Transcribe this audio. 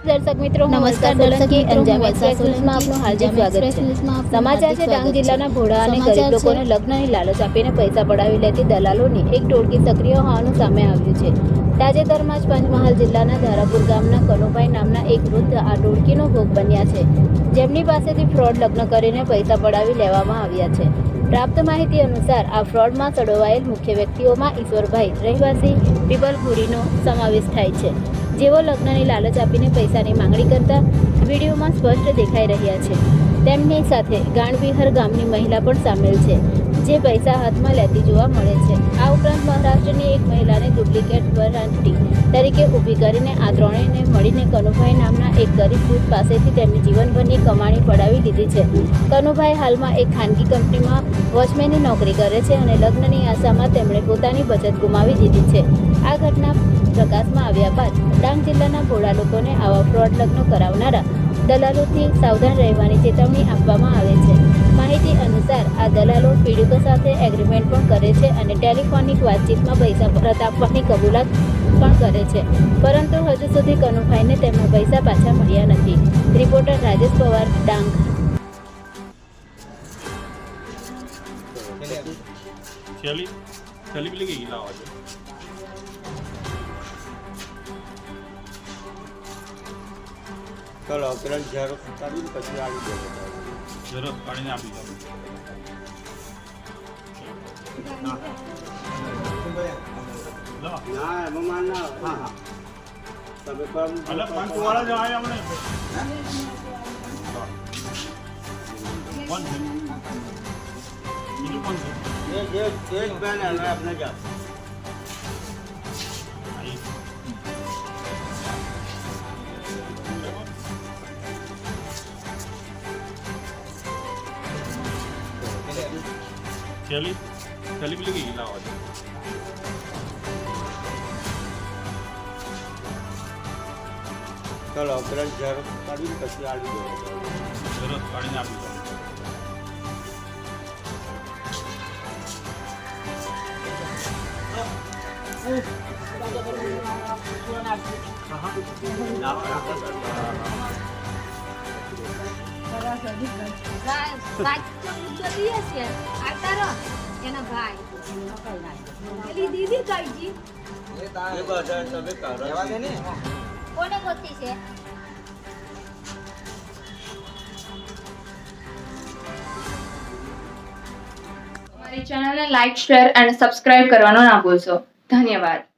મિત્રો નમસ્કાર દર્શક અંજામ હું એક્સપ્રેસ વલસાડ ન્યૂઝમાં આપનું હાર્દિક સ્વાગત છે. સમાચાર છે. ડાંગ જિલ્લાના ઘોડા અને ગરીબ લોકોને લગ્નની લાલચ આપીને પૈસા પડાવી લેતી દલાલોની એક ટોળકી સક્રિય હોવાનું સામે આવ્યું છે. તાજેતરમાં જ પંચમહાલ જિલ્લાના ધારાપુર ગામના કનુભાઈ નામના એક વૃદ્ધ આ ટોળકીનો ભોગ બન્યા છે. જેમની પાસેથી ફ્રોડ લગ્ન કરીને પૈસા પડાવી લેવામાં આવ્યા છે. પ્રાપ્ત માહિતી અનુસાર આ ફ્રોડમાં સડોવાયેલ મુખ્ય વ્યક્તિઓમાં ઈશ્વરભાઈ રહેવાસી પીપલપુરીનો સમાવેશ થાય છે. જેઓ લગ્નની લાલચ આપીને પૈસાની માંગણી કરતા વિડીયોમાં સ્પષ્ટ દેખાઈ રહ્યા છે. તેમની સાથે ગાણવિહર ગામની મહિલા પણ સામેલ છે. જે પૈસા હાથમાં લેતી જોવા મળે છે. આ ઉપરાંત મહારાષ્ટ્રની એક મહિલાને ડુપ્લિકેટ વરાંટી તરીકે ઊભી કરીને આ ત્રણેયને મળીને કનુભાઈ નામના એક ગરીબ વૃદ્ધ પાસેથી તેમની જીવનભરની કમાણી પડાવી લીધી છે. કનુભાઈ હાલમાં એક ખાનગી કંપનીમાં વોચમેનની નોકરી કરે છે અને લગ્નની આશામાં તેમણે પોતાની બચત ગુમાવી દીધી છે. આ ઘટના પ્રકાશમાં આવ્યા બાદ ડાંગ જિલ્લાના ભોળા લોકોને આવા ફ્રોડ લગ્નો કરાવનારા દલાલોથી સાવધાન રહેવાની ચેતવણી આપવામાં આવે છે. દલાલો પીડિતો સાથે એગ્રીમેન્ટ પણ કરે છે અને ટેલિફોનિક વાતચીતમાં પૈસા પરત આપવાની કબૂલાત પણ કરે છે. પરંતુ હજુ સુધી કનુભાઈને તેમના પૈસા પાછા મળ્યા નથી. રિપોર્ટર રાજેશ પવાર ડાંગ. થેલી પેલી કઈ લાવવા છે? ચલો પેલા ઝેરો કાઢી પછી આવી જાય ઝેરોક્ષ કાઢીને આપી દો. લો ના એમાં માલ ના આવે. હા હા તમે પણ અલે પંચ વાળા જ આયા અમને કોણ છે બીજું કોણ છે એ જે એ જ બેન હવે આપણે જા આ એક. થેલી થેલી પેલી કઈ લાવવા છે ચલો પેલા ઝેરો કાઢી ને પછી આવી જાય ઝેરોક્ષ કાઢીને આપી દો. દીદી કઈજી એ બધા તમે ને? કોને ગોતી છે? અમારી ચેનલને લાઈક શેર અને સબસ્ક્રાઇબ કરવાનો ના ભૂલશો. ધન્યવાદ.